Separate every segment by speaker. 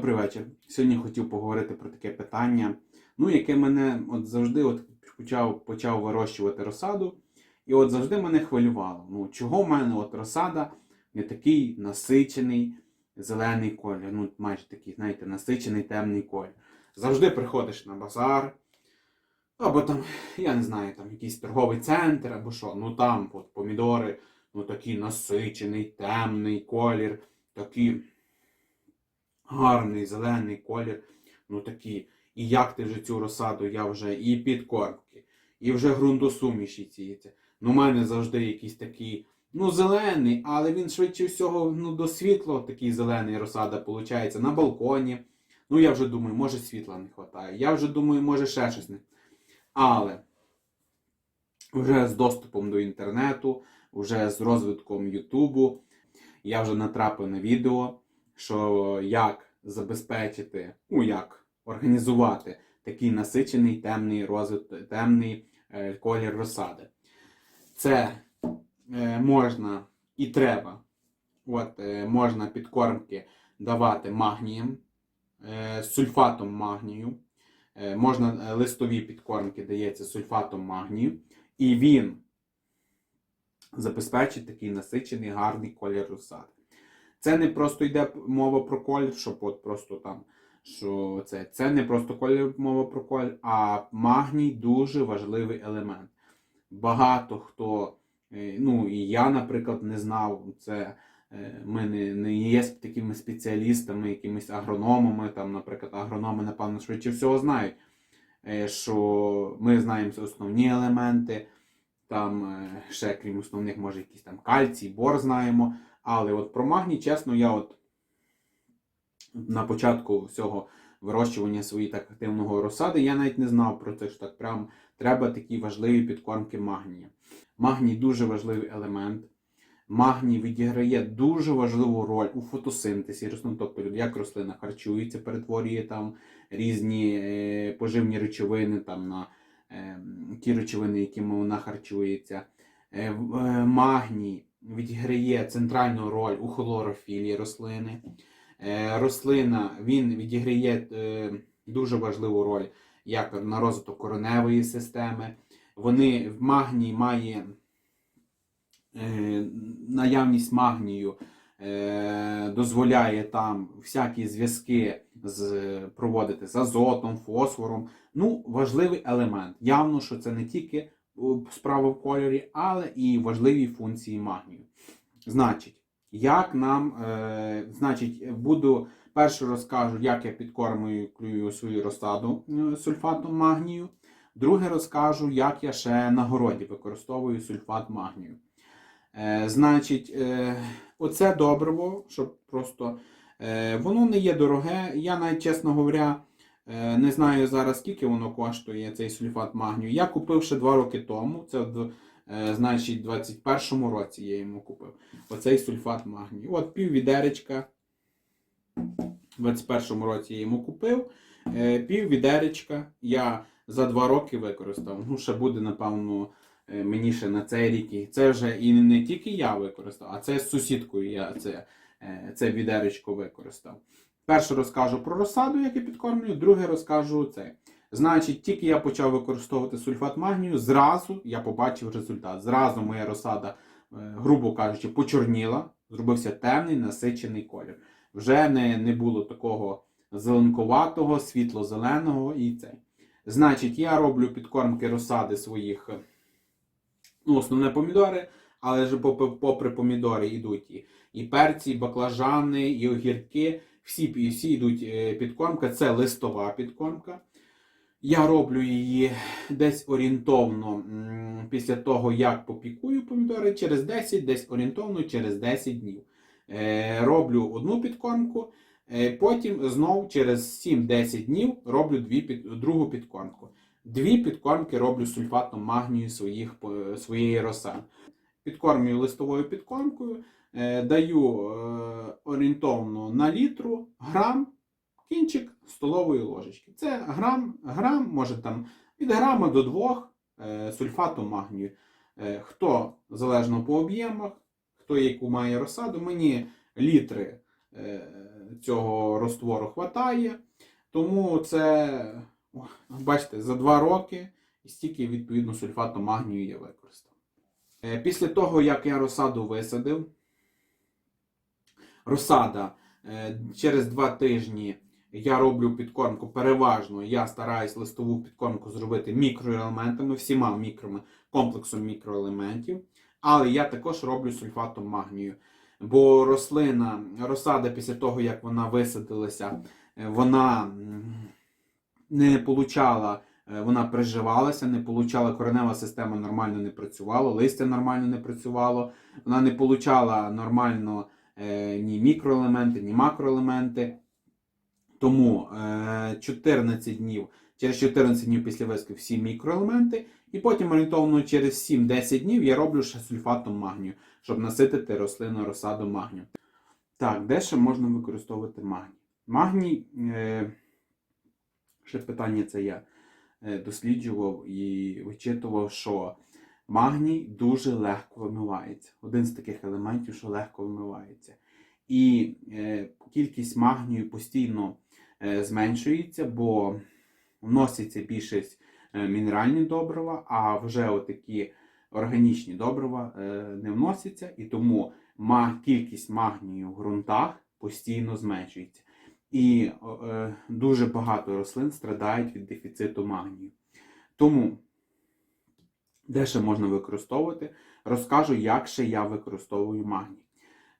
Speaker 1: Добрий вечір. Сьогодні хотів поговорити про таке питання, ну, яке мене от завжди от почав, почав вирощувати розсаду, і от завжди мене хвилювало. Ну, чого в мене от розсада не такий насичений зелений колір, ну, майже такий, знаєте, насичений темний колір. Завжди приходиш на базар, або там, я не знаю, там якийсь торговий центр, або що, ну там от, помідори, ну такий насичений, темний колір, такий гарний зелений колір. Ну такі. І як ти вже цю розсаду, я вже і підкормки, і вже ґрунтосуміші ціється. Ну, у мене завжди якийсь такий, ну, зелений, але він швидше всього ну, до світла такий зелений розсада виходить на балконі. Ну, я вже думаю, може світла не вистачає. Я вже думаю, може ще щось не. Але вже з доступом до інтернету, вже з розвитком Ютубу, я вже натрапив на відео, що як забезпечити, ну як організувати такий насичений темний розвит, темний е, колір розсади. Це е, можна і треба. От, е, можна підкормки давати магнієм, е, сульфатом магнію. Е, можна е, листові підкормки дається сульфатом магнію. І він забезпечить такий насичений гарний колір розсади. Це не просто йде мова про колір, щоб от просто там, що це, це не просто колір мова про колір, а магній дуже важливий елемент. Багато хто, е, ну і я, наприклад, не знав, це е, ми не, не є такими спеціалістами, якимись агрономами, там, наприклад, агрономи, напевно, швидше всього знають, е, що ми знаємо основні елементи, там ще крім основних, може, якісь там кальцій, бор знаємо. Але от про магній, чесно, я от на початку всього вирощування своєї так активного розсади, я навіть не знав про це, що так прям треба такі важливі підкормки магнія. Магній дуже важливий елемент. Магній відіграє дуже важливу роль у фотосинтезі тобто як рослина харчується, перетворює там різні е, поживні речовини там, на е, ті речовини, якими вона харчується. Е, магній відіграє центральну роль у хлорофілі рослини. Е, Рослина він відіграє е, дуже важливу роль як на розвиток кореневої системи. Вони в магній має е, наявність магнію дозволяє там всякі зв'язки з, проводити з азотом, фосфором. Ну, важливий елемент. Явно, що це не тільки справа в кольорі, але і важливі функції магнію. Значить, як нам, е, значить, буду перше розкажу, як я підкормлюю свою розсаду е, сульфатом магнію. Друге розкажу, як я ще на городі використовую сульфат магнію. Е, значить, е, оце добриво, щоб просто е, воно не є дороге. Я навіть, чесно говоря, не знаю зараз, скільки воно коштує, цей сульфат магнію. Я купив ще 2 роки тому. Це в е, значить, 21-му році я йому купив. Оцей сульфат магнію. От пів відеречка. В 21-му році я йому купив. Е, Пів відеречка я за 2 роки використав. Ну, ще буде, напевно, е, мені ще на цей рік. Це вже і не тільки я використав, а це з сусідкою я це, е, це відеречко використав. Перше розкажу про розсаду, як я підкормлюю, друге розкажу це. Значить, тільки я почав використовувати сульфат магнію, зразу я побачив результат. Зразу моя розсада, е, грубо кажучи, почорніла, зробився темний насичений колір. Вже не, не було такого зеленкуватого, світло-зеленого і це. Значить, я роблю підкормки розсади своїх, е, ну, основне помідори, але ж попри помідори йдуть і, і перці, і баклажани, і огірки. Всі, всі йдуть е, підкормка. Це листова підкормка. Я роблю її десь орієнтовно після того, як попікую помідори, через 10, десь орієнтовно через 10 днів. Е, роблю одну підкормку, е, потім знов через 7-10 днів роблю дві другу підкормку. Дві підкормки роблю сульфатом магнію своїх, своєї розсади. Підкормлюю листовою підкормкою, даю е, орієнтовно на літру грам кінчик столової ложечки. Це грам, грам, може там від грама до двох е, сульфату магнію. Е, хто залежно по об'ємах, хто яку має розсаду, мені літри е, цього розтвору хватає. Тому це, бачите, за 2 роки і стільки відповідно сульфату магнію я використав. Е, Після того, як я розсаду висадив, розсада е, через 2 тижні я роблю підкормку. Переважно я стараюсь листову підкормку зробити мікроелементами, всіма мікроми, комплексом мікроелементів. Але я також роблю сульфатом магнію. Бо рослина, розсада після того, як вона висадилася, е, вона не получала, е, вона приживалася, не получала коренева система нормально не працювала, листя нормально не працювало, вона не получала нормально ні мікроелементи, ні макроелементи. Тому е, 14 днів, через 14 днів після виски всі мікроелементи, і потім орієнтовно через 7-10 днів я роблю ще сульфатом магнію, щоб наситити рослину розсаду магнію. Так, де ще можна використовувати магній? Магній, е, ще питання це я е, досліджував і вичитував, що магній дуже легко вимивається. Один з таких елементів, що легко вимивається. І е, кількість магнію постійно е, зменшується, бо вноситься більшість е, мінеральні добрива, а вже отакі органічні добрива е, не вносяться, і тому ма- кількість магнію в ґрунтах постійно зменшується. І е, дуже багато рослин страдають від дефіциту магнію. Тому, де ще можна використовувати, розкажу, як ще я використовую магній.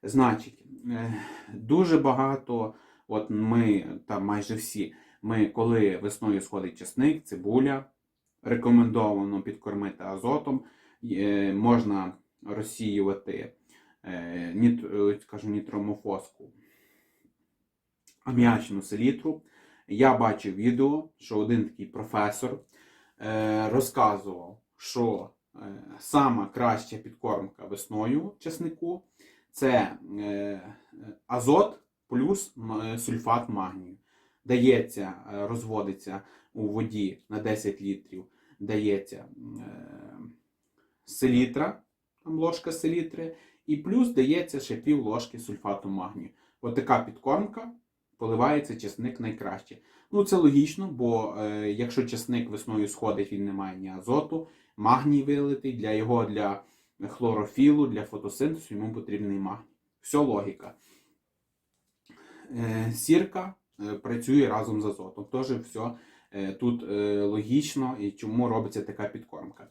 Speaker 1: Значить, е, дуже багато, от ми, та майже всі, ми, коли весною сходить чесник, цибуля, рекомендовано підкормити азотом, е, можна розсіювати е, скажу, нітромофоску, аміачну селітру. Я бачив відео, що один такий професор розказував, що е, сама краща підкормка весною чеснику це е, азот плюс е, сульфат магнію. Дається, розводиться у воді на 10 літрів, дається селітра, там ложка селітри, і плюс дається ще пів ложки сульфату магнію. От така підкормка поливається чесник найкраще. Ну, це логічно, бо е, якщо чесник весною сходить, він не має ні азоту, магній вилитий, для його для хлорофілу, для фотосинтезу йому потрібний магній. Все логіка. Е, сірка е, працює разом з азотом. Теж все тут е, логічно і чому робиться така підкормка.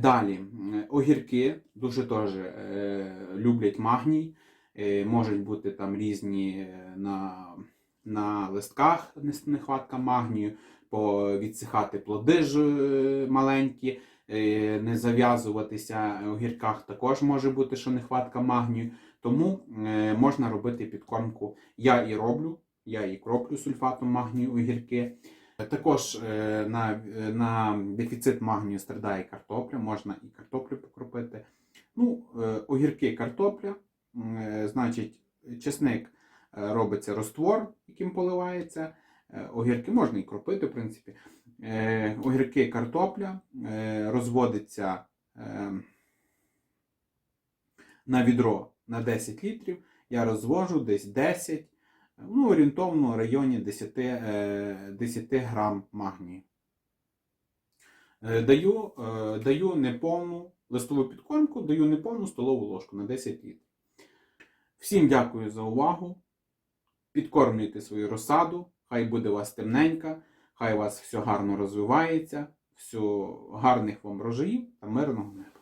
Speaker 1: Далі, огірки дуже теж люблять магній. Можуть бути там різні на, на листках нехватка магнію, відсихати плоди ж е, маленькі, е, не зав'язуватися в огірках також може бути, що нехватка магнію. Тому е, можна робити підкормку. Я і роблю, я і кроплю сульфатом магнію огірки. Також е, на, е, на дефіцит магнію страдає картопля, можна і картоплю покропити. Ну, е, огірки, картопля, е, значить, чесник е, робиться роствор, яким поливається. Е, Огірки можна і кропити, в принципі. Е, Огірки, картопля е, розводиться на відро на 10 літрів. Я розвожу десь 10, ну, орієнтовно в районі 10, е, 10 грам магнію. Даю, даю неповну листову підкормку, даю неповну столову ложку на 10 літрів. Всім дякую за увагу. Підкормлюйте свою розсаду, хай буде у вас темненька, хай у вас все гарно розвивається, все гарних вам рожаїв та мирного неба.